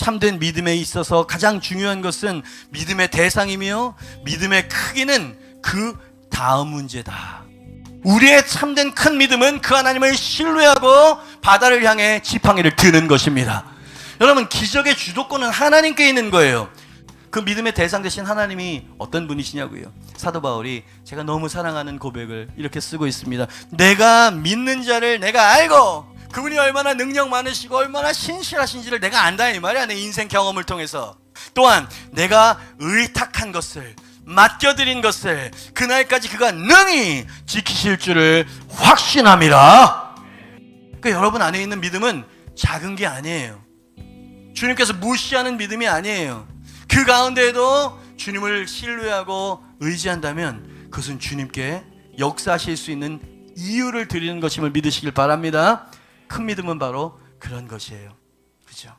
참된 믿음에 있어서 가장 중요한 것은 믿음의 대상이며 믿음의 크기는 그 다음 문제다. 우리의 참된 큰 믿음은 그 하나님을 신뢰하고 바다를 향해 지팡이를 드는 것입니다. 여러분 기적의 주도권은 하나님께 있는 거예요. 그 믿음의 대상 되신 하나님이 어떤 분이시냐고요. 사도 바울이 제가 너무 사랑하는 고백을 이렇게 쓰고 있습니다. 내가 믿는 자를 내가 알고 그분이 얼마나 능력 많으시고 얼마나 신실하신지를 내가 안다 이 말이야 내 인생 경험을 통해서 또한 내가 의탁한 것을 맡겨드린 것을 그날까지 그가 능히 지키실 줄을 확신함이라. 그 여러분 안에 있는 믿음은 작은 게 아니에요. 주님께서 무시하는 믿음이 아니에요. 그 가운데에도 주님을 신뢰하고 의지한다면 그것은 주님께 역사하실 수 있는 이유를 드리는 것임을 믿으시길 바랍니다. 큰 믿음은 바로 그런 것이에요. 그죠?